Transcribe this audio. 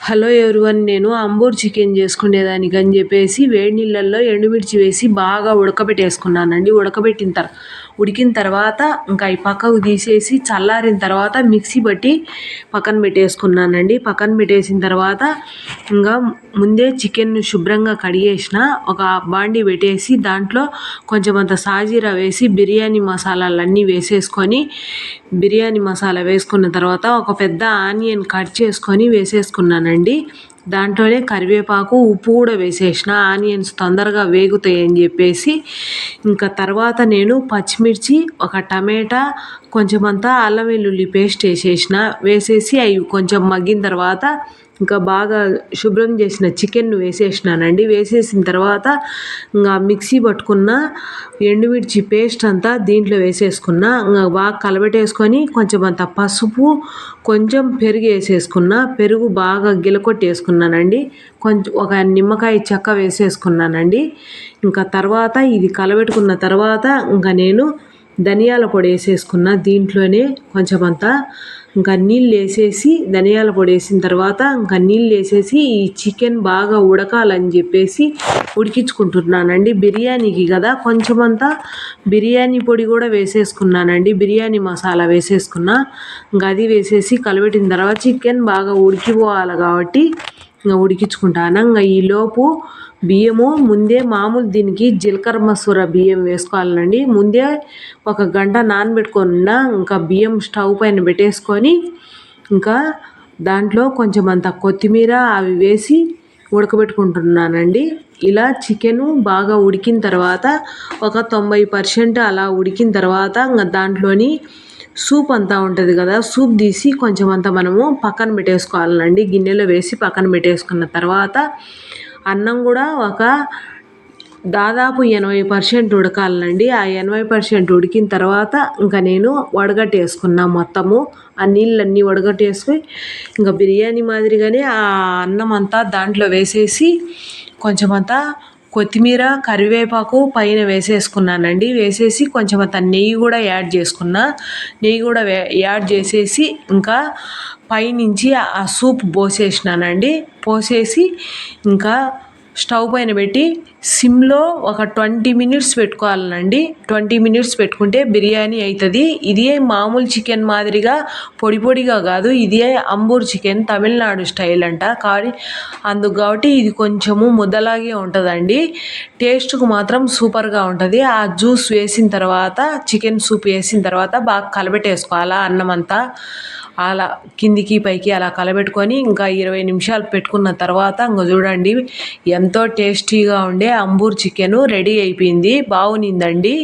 Hello everyone నేను Ambur chicken చేసుకునేదానికి అని చెప్పేసి వేడి నీళ్ళల్లో ఎండుమిర్చి వేసి బాగా ఉడకబెట్టేసుకున్నానండి. ఉడకబెట్టిన తర్వాత ఉడికిన తర్వాత ఇంకా ఈ పక్కకు తీసేసి చల్లారిన తర్వాత మిక్సీ బట్టి పక్కన పెట్టేసుకున్నానండి. పక్కన పెట్టేసిన తర్వాత ఇంకా ముందే చికెన్ శుభ్రంగా కడిగేసిన ఒక బాండి పెట్టేసి దాంట్లో కొంచెం అంత సాజీరా వేసి బిర్యానీ మసాలాలన్నీ వేసేసుకొని బిర్యానీ మసాలా వేసుకున్న తర్వాత ఒక పెద్ద ఆనియన్ కట్ చేసుకొని వేసేసానండి దాంట్లోనే కరివేపాకు ఉప్పు కూడా వేసేసిన ఆనియన్స్ తొందరగా వేగుతాయని చెప్పేసి ఇంకా తర్వాత నేను పచ్చిమిర్చి ఒక టమాటా కొంచెం అంతా అల్లం వెల్లుల్లి పేస్ట్ వేసేసిన వేసేసి అవి కొంచెం మగ్గిన తర్వాత ఇంకా బాగా శుభ్రం చేసిన చికెన్ వేసేసినానండి. వేసేసిన తర్వాత ఇంకా మిక్సీ పట్టుకున్న ఎండుమిర్చి పేస్ట్ అంతా దీంట్లో వేసేసుకున్న ఇంకా బాగా కలబెట్టేసుకొని కొంచెం అంత పసుపు కొంచెం పెరుగు వేసేసుకున్న పెరుగు బాగా గిలకొట్టేసుకున్నానండి. కొంచెం ఒక నిమ్మకాయ చెక్క వేసేసుకున్నానండి. ఇంకా తర్వాత ఇది కలబెట్టుకున్న తర్వాత ఇంకా నేను ధనియాల పొడి వేసేసుకున్న దీంట్లోనే కొంచెం అంతా ఇంకా నీళ్ళు వేసేసి ధనియాల పొడి వేసిన తర్వాత ఇంకా నీళ్ళు వేసేసి ఈ చికెన్ బాగా ఉడకాలని చెప్పేసి ఉడికించుకుంటున్నానండి. బిర్యానీకి కదా కొంచెమంతా బిర్యానీ పొడి కూడా వేసేసుకున్నానండి. బిర్యానీ మసాలా వేసేసుకున్న. ఇంకా అది వేసేసి కలబెట్టిన తర్వాత చికెన్ బాగా ఉడికిపోవాలి కాబట్టి ఇంకా ఉడికించుకుంటాను ఇంకా ఈలోపు బియ్యము ముందే మామూలు దీనికి జీలకర్ర మసూర బియ్యం వేసుకోవాలండి. ముందే ఒక గంట నానబెట్టుకున్న ఇంకా బియ్యం స్టవ్ పైన పెట్టేసుకొని ఇంకా దాంట్లో కొంచెం అంత కొత్తిమీర అవి వేసి ఉడకబెట్టుకుంటున్నానండి. ఇలా చికెను బాగా ఉడికిన తర్వాత ఒక తొంభై పర్సెంట్ అలా ఉడికిన తర్వాత ఇంకా దాంట్లోని సూప్ అంతా ఉంటుంది కదా సూప్ తీసి కొంచెం అంతా మనము పక్కన పెట్టేసుకోవాలండి. గిన్నెలో వేసి పక్కన పెట్టేసుకున్న తర్వాత అన్నం కూడా ఒక దాదాపు ఎనభై పర్సెంట్ ఉడకాలండి. ఆ ఎనభై పర్సెంట్ ఉడికిన తర్వాత ఇంకా నేను వడగట్టేసుకున్నా మొత్తము. ఆ నీళ్ళన్నీ వడగట్టేసుకుని ఇంకా బిర్యానీ మాదిరిగానే ఆ అన్నం అంతా దాంట్లో వేసేసి కొంచెం అంతా కొత్తిమీర కరివేపాకు పైన వేసేసుకున్నానండి. వేసేసి కొంచెం అంత నెయ్యి కూడా యాడ్ చేసుకున్నా. నెయ్యి కూడా యాడ్ చేసేసి ఇంకా పైనుంచి ఆ సూప్ పోసేసినానండి. పోసేసి ఇంకా స్టవ్ పైన పెట్టి సిమ్లో ఒక ట్వంటీ మినిట్స్ పెట్టుకోవాలండి ట్వంటీ మినిట్స్ పెట్టుకుంటే బిర్యానీ అవుతుంది ఇది మామూలు చికెన్ మాదిరిగా పొడి పొడిగా కాదు ఇదే అంబూర్ చికెన్ తమిళనాడు స్టైల్ అంట. కానీ అందుకు కాబట్టి ఇది కొంచెము ముద్దలాగే ఉంటుందండి. టేస్ట్కు మాత్రం సూపర్గా ఉంటుంది. ఆ జ్యూస్ వేసిన తర్వాత చికెన్ సూప్ వేసిన తర్వాత బాగా కలబెట్టేసుకోవాలా అన్నం అంతా అలా కిందికి పైకి అలా కలబెట్టుకొని ఇంకా ఇరవై నిమిషాలు పెట్టుకున్న తర్వాత ఇంకా చూడండి ఎంతో టేస్టీగా ఉండే అంబూర్ చికెను రెడీ అయిపోయింది. బాగునిందండి